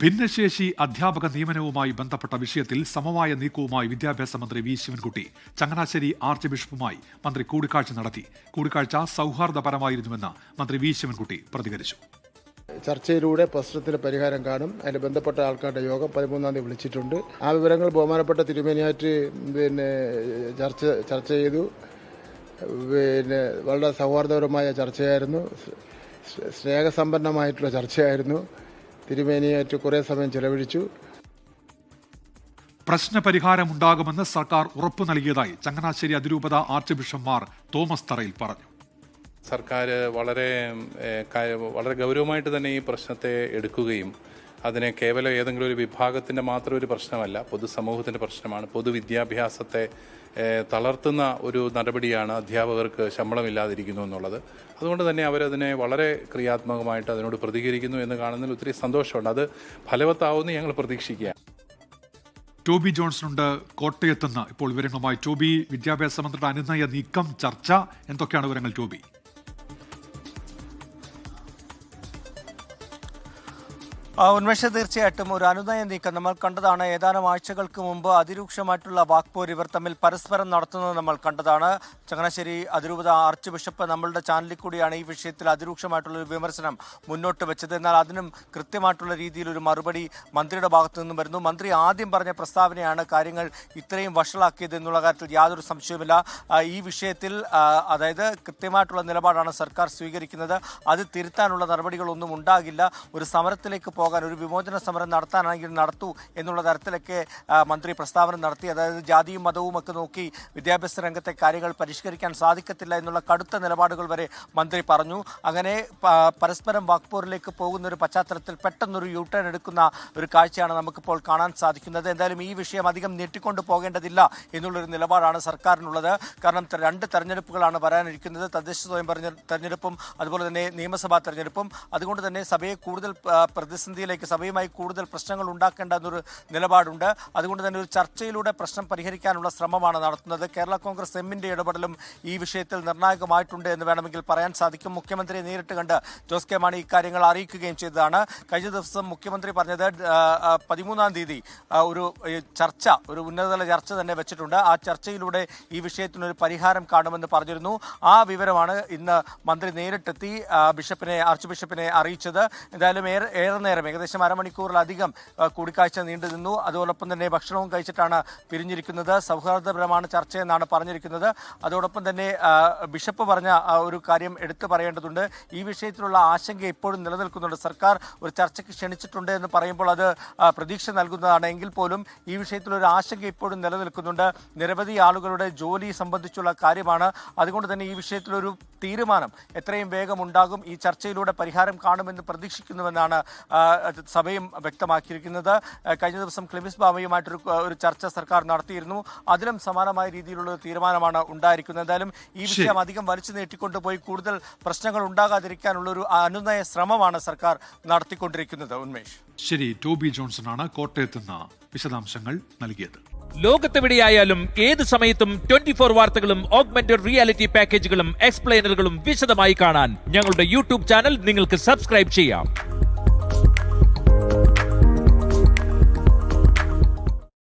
ഭിന്നശേഷി അധ്യാപക നിയമനവുമായി ബന്ധപ്പെട്ട വിഷയത്തിൽ സമവായ നീക്കവുമായി വിദ്യാഭ്യാസ മന്ത്രി വി ശിവൻകുട്ടി ചങ്ങനാശ്ശേരി ആർച്ച് ബിഷപ്പുമായി മന്ത്രി കൂടിക്കാഴ്ച നടത്തി. കൂടിക്കാഴ്ച സൗഹാർദ്ദപരമായിരുന്നുവെന്ന് മന്ത്രി വി ശിവൻകുട്ടി പ്രതികരിച്ചു. ചർച്ചയിലൂടെ പ്രശ്നത്തിന് പരിഹാരം കാണും. അതിന് ബന്ധപ്പെട്ട ആൾക്കാരുടെ യോഗം പതിമൂന്നാം തീയതി വിളിച്ചിട്ടുണ്ട്. ആ വിവരങ്ങൾ ബഹുമാനപ്പെട്ട തിരുമേനിയാറ്റ് പിന്നെ ചർച്ച ചർച്ച ചെയ്തു. പിന്നെ വളരെ സൗഹാർദ്ദപരമായ ചർച്ചയായിരുന്നു. സ്നേഹസമ്പന്നമായിട്ടുള്ള ചർച്ചയായിരുന്നു. തിരുമേനിയായിട്ട് കുറേ സമയം ചെലവഴിച്ചു. പ്രശ്നപരിഹാരമുണ്ടാകുമെന്ന് സർക്കാർ ഉറപ്പു നൽകിയതായി ചങ്ങനാശ്ശേരി അതിരൂപത ആർച്ച് ബിഷപ്പ്മാർ തോമസ് തറയിൽ പറഞ്ഞു. സർക്കാർ വളരെ വളരെ ഗൗരവമായിട്ട് തന്നെ ഈ പ്രശ്നത്തെ എടുക്കുകയും അതിനെ കേവലം ഏതെങ്കിലും ഒരു വിഭാഗത്തിന്റെ മാത്രം ഒരു പ്രശ്നമല്ല പൊതുസമൂഹത്തിന്റെ പ്രശ്നമാണ്. പൊതുവിദ്യാഭ്യാസത്തെ തളർത്തുന്ന ഒരു നടപടിയാണ് അധ്യാപകർക്ക് ശമ്പളമില്ലാതിരിക്കുന്നു എന്നുള്ളത്. അതുകൊണ്ട് തന്നെ അവരതിനെ വളരെ ക്രിയാത്മകമായിട്ട് അതിനോട് പ്രതികരിക്കുന്നു എന്ന് കാണുന്നതിൽ ഒത്തിരി സന്തോഷമുണ്ട്. അത് ഫലവത്താവുമെന്ന് ഞങ്ങൾ പ്രതീക്ഷിക്കുക ടോബി ജോൺസണുണ്ട് കോട്ടയത്തുനിന്ന് ഇപ്പോൾ വിവരങ്ങളുമായി ടോബി വിദ്യാഭ്യാസ മന്ത്രിയുടെ അനുനയ നീക്കം ചർച്ച എന്തൊക്കെയാണ് വിവരങ്ങൾ ടോബി? ഉന്മേഷ തീർച്ചയായിട്ടും ഒരു അനുനയ നീക്കം. നമ്മൾ കണ്ടതാണ് ഏതാനും ആഴ്ചകൾക്ക് മുമ്പ് അതിരൂക്ഷമായിട്ടുള്ള വാക്പോർ ഇവർ തമ്മിൽ പരസ്പരം നടത്തുന്നത് നമ്മൾ കണ്ടതാണ്. ചങ്ങനാശ്ശേരി അതിരൂപത ആർച്ച് ബിഷപ്പ് നമ്മളുടെ ചാനലിൽ കൂടിയാണ് ഈ വിഷയത്തിൽ അതിരൂക്ഷമായിട്ടുള്ള ഒരു വിമർശനം മുന്നോട്ട് വെച്ചത്. എന്നാൽ അതിനും കൃത്യമായിട്ടുള്ള രീതിയിൽ ഒരു മറുപടി മന്ത്രിയുടെ ഭാഗത്തു നിന്നും വരുന്നു. മന്ത്രി ആദ്യം പറഞ്ഞ പ്രസ്താവനയാണ് കാര്യങ്ങൾ ഇത്രയും വഷളാക്കിയത് എന്നുള്ള കാര്യത്തിൽ യാതൊരു സംശയവുമില്ല. ഈ വിഷയത്തിൽ അതായത് കൃത്യമായിട്ടുള്ള നിലപാടാണ് സർക്കാർ സ്വീകരിക്കുന്നത്. അത് തിരുത്താനുള്ള നടപടികളൊന്നും ഉണ്ടാകില്ല. ഒരു സമരത്തിലേക്ക് പോകാൻ ഒരു വിമോചന സമരം നടത്താനാണെങ്കിൽ നടത്തൂ എന്നുള്ള തരത്തിലൊക്കെ മന്ത്രി പ്രസ്താവന നടത്തി. അതായത് ജാതിയും മതവും ഒക്കെ നോക്കി വിദ്യാഭ്യാസ രംഗത്തെ കാര്യങ്ങൾ പരിഷ്കരിക്കാൻ സാധിക്കത്തില്ല എന്നുള്ള കടുത്ത നിലപാടുകൾ വരെ മന്ത്രി പറഞ്ഞു. അങ്ങനെ പരസ്പരം വാക്പോറിലേക്ക് പോകുന്ന ഒരു പശ്ചാത്തലത്തിൽ പെട്ടെന്നൊരു യു ടേൺ എടുക്കുന്ന ഒരു കാഴ്ചയാണ് നമുക്കിപ്പോൾ കാണാൻ സാധിക്കുന്നത്. എന്തായാലും ഈ വിഷയം അധികം നീട്ടിക്കൊണ്ടു പോകേണ്ടതില്ല എന്നുള്ളൊരു നിലപാടാണ് സർക്കാരിനുള്ളത്. കാരണം രണ്ട് തെരഞ്ഞെടുപ്പുകളാണ് വരാനിരിക്കുന്നത്. തദ്ദേശ സ്വയംഭരണ തെരഞ്ഞെടുപ്പും അതുപോലെ തന്നെ നിയമസഭാ തെരഞ്ഞെടുപ്പും. അതുകൊണ്ട് തന്നെ സഭയെ കൂടുതൽ ആ, പ്രതിസന്ധിയിലേക്ക് സഭയുമായി കൂടുതൽ പ്രശ്നങ്ങൾ ഉണ്ടാക്കേണ്ട എന്നൊരു നിലപാടുണ്ട്. അതുകൊണ്ട് തന്നെ ഒരു ചർച്ചയിലൂടെ പ്രശ്നം പരിഹരിക്കാനുള്ള ശ്രമമാണ് നടത്തുന്നത്. കേരള കോൺഗ്രസ് എമ്മിന്റെ ഇടപെടലും ഈ വിഷയത്തിൽ നിർണായകമായിട്ടുണ്ട് എന്ന് വേണമെങ്കിൽ പറയാൻ സാധിക്കും. മുഖ്യമന്ത്രിയെ നേരിട്ട് കണ്ട് ജോസ് കെ മാണി ഇക്കാര്യങ്ങൾ അറിയിക്കുകയും ചെയ്തതാണ്. കഴിഞ്ഞ ദിവസം മുഖ്യമന്ത്രി പറഞ്ഞത് പതിമൂന്നാം തീയതി ഒരു ചർച്ച ഒരു ഉന്നതതല ചർച്ച തന്നെ വെച്ചിട്ടുണ്ട്. ആ ചർച്ചയിലൂടെ ഈ വിഷയത്തിനൊരു പരിഹാരം കാണുമെന്ന് പറഞ്ഞിരുന്നു. ആ വിവരമാണ് ഇന്ന് മന്ത്രി നേരിട്ടെത്തി ബിഷപ്പിനെ ആർച്ച് ബിഷപ്പിനെ അറിയിച്ചത്. എന്തായാലും ഏറെ ഏറെ നേരം ഏകദേശം അരമണിക്കൂറിലധികം കൂടിക്കാഴ്ച നീണ്ടു നിന്നു. അതോടൊപ്പം തന്നെ ഭക്ഷണവും കഴിച്ചിട്ടാണ് പിരിഞ്ഞിരിക്കുന്നത്. സൗഹാർദ്ദപരമാണ് ചർച്ചയെന്നാണ് പറഞ്ഞിരിക്കുന്നത്. അതോടൊപ്പം തന്നെ ബിഷപ്പ് പറഞ്ഞ ഒരു കാര്യം എടുത്തു പറയേണ്ടതുണ്ട്. ഈ വിഷയത്തിലുള്ള ആശങ്ക ഇപ്പോഴും നിലനിൽക്കുന്നുണ്ട്. സർക്കാർ ഒരു ചർച്ചയ്ക്ക് ക്ഷണിച്ചിട്ടുണ്ട് എന്ന് പറയുമ്പോൾ അത് പ്രതീക്ഷ നൽകുന്നതാണ്. എങ്കിൽ പോലും ഈ വിഷയത്തിലൊരു ആശങ്ക ഇപ്പോഴും നിലനിൽക്കുന്നുണ്ട്. നിരവധി ആളുകളുടെ ജോലി സംബന്ധിച്ചുള്ള കാര്യമാണ്. അതുകൊണ്ട് തന്നെ ഈ വിഷയത്തിലൊരു തീരുമാനം എത്രയും വേഗം ഉണ്ടാകും. ഈ ചർച്ചയിലൂടെ പരിഹാരം കാണുമെന്ന് പ്രതീക്ഷിക്കുന്നുവെന്നാണ് സഭയും വ്യക്തമാക്കിയിരിക്കുന്നത്. കഴിഞ്ഞ ദിവസം ക്ലിമിസ് ബാമയുമായിട്ടൊരു ഒരു ചർച്ച സർക്കാർ നടത്തിയിരുന്നു. അതിലും സമാനമായ രീതിയിലുള്ള ഒരു തീരുമാനമാണ് ഉണ്ടായിരിക്കുന്നത്. എന്തായാലും ഈ വിഷയം അധികം വലിച്ചു നീട്ടിക്കൊണ്ടുപോയി കൂടുതൽ പ്രശ്നങ്ങൾ ഉണ്ടാകാതിരിക്കാനുള്ള ഒരു അനുനയ ശ്രമമാണ് സർക്കാർ നടത്തിക്കൊണ്ടിരിക്കുന്നത്. ഉന്മേഷ്. ശരി ടോബി ജോൺസൺ ആണ് കോട്ടയത്ത് നിന്ന് വിശദാംശങ്ങൾ നൽകിയത്. ലോകത്തെവിടെയായാലും ഏത് സമയത്തും ട്വന്റി ഫോർ വാർത്തകളും ഓഗ്മെന്റഡ് റിയാലിറ്റി പാക്കേജുകളും എക്സ്പ്ലെയിനറുകളും വിശദമായി കാണാൻ ഞങ്ങളുടെ യൂട്യൂബ് ചാനൽ നിങ്ങൾക്ക് സബ്സ്ക്രൈബ് ചെയ്യാം.